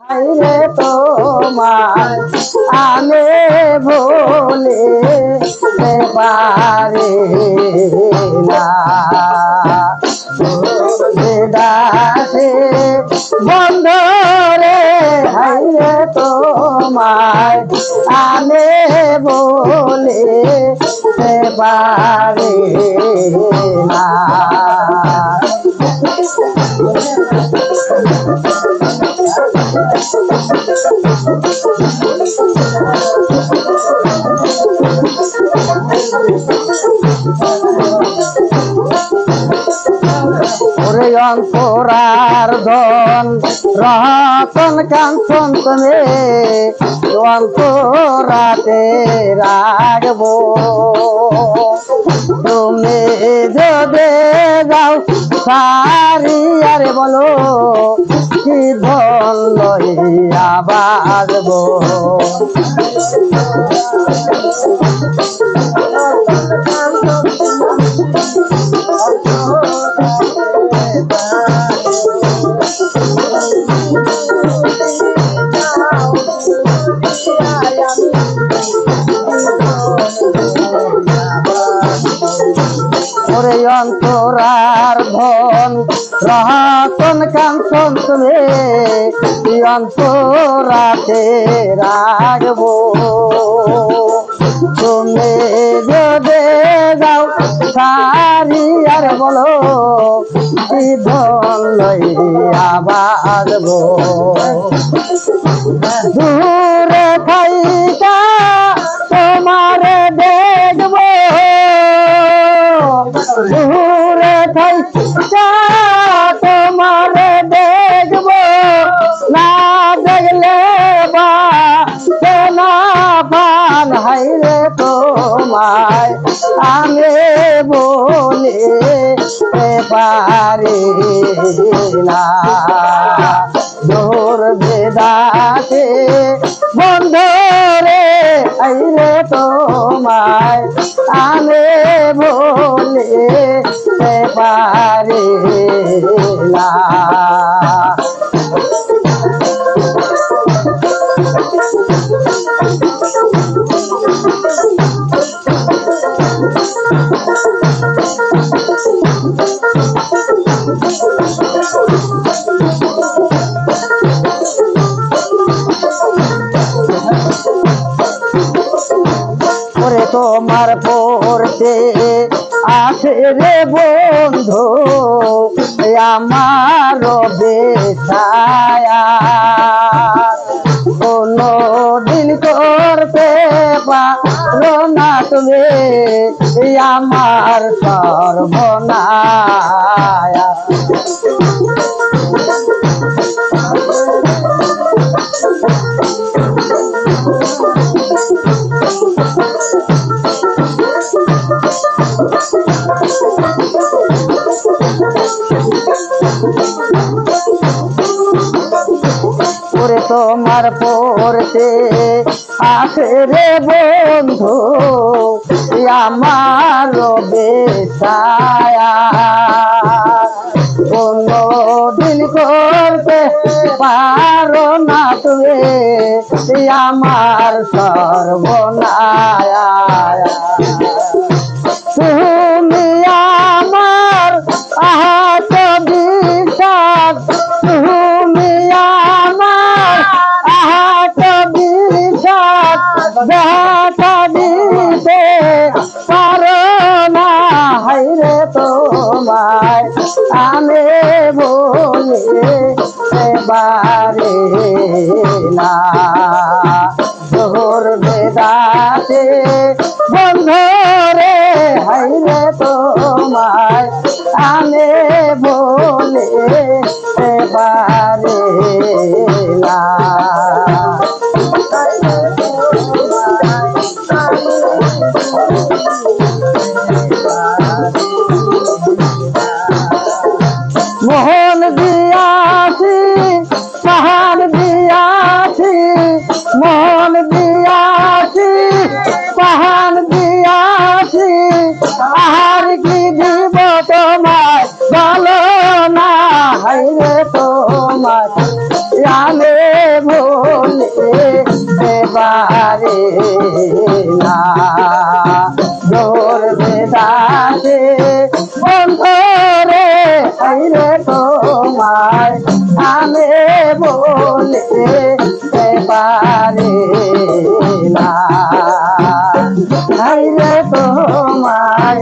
হাইরে তোমার আমি ভুলে পারি না। বন্ধ রে হাইরে তোমার আমি বলে পারি না। ওরে অন্তরার ধন রতন কাঞ্চন তুমি অন্তরাতে রাখব। তুমি যদি যাও সারি আরে বলো বাজবো ওরে অন্তরার ধন রহতন কাঞ্চন তুমি অন্তরাতে রাখব। তুমি যদি যাও সারি আর বলো ধন লইয়া বাজবো দূরে থাইকা দূরে থাইকা তোমার দেখব। না দেখলে বা না পান হাইরে তোমায়। আমি বলে পারি না। দূর বেদাতে বলে পারি তোমার পড়তে আছে রে বন্ধু আমার কোনো দিন করতে পারো না তুমি আমার সর্বনায়া ওরে তোমার পড়তে আছে রে বন্ধু আমার বেছায়া কোনো দিন করতে পারো না তুমি আমার সর্বনায়া। তোমায় আমি বলে বারে না। জোর বেদাতে বন্ধ রে হাইরে তোমায়। আমি বলে পারে না। মোহন যাবে ভোলে এবারে না। ধরবে দাঁতে বন্ধরে আইলে তোমার আমি ভোলে এবারে না। আইলে তোমার